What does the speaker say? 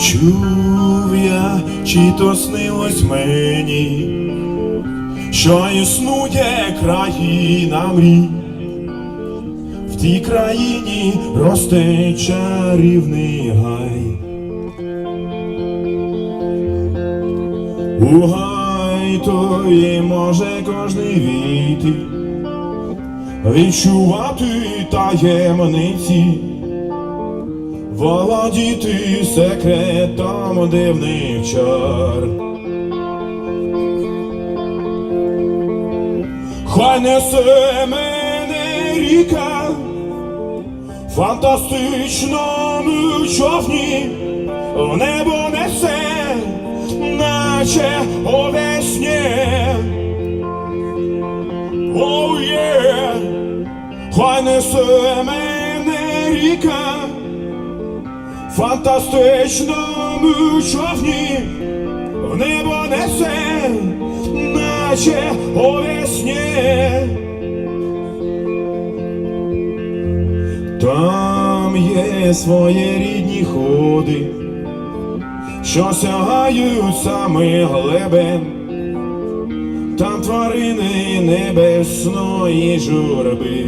Чув я, чи то снилось мені, що існує країна мрій. В тій країні росте чарівний гай. У гай той може кожний війти, відчувати таємниці, володіти секретом дивних чар. Хай несе мене ріка фантастичному човні, в небо несе, наче у весні. Оу є, хай несе мене ріка фантастичному човні, в небо несе, наче у весні. Там є своєрідні ходи, що сягають саме глибин, там тварини небесної журби,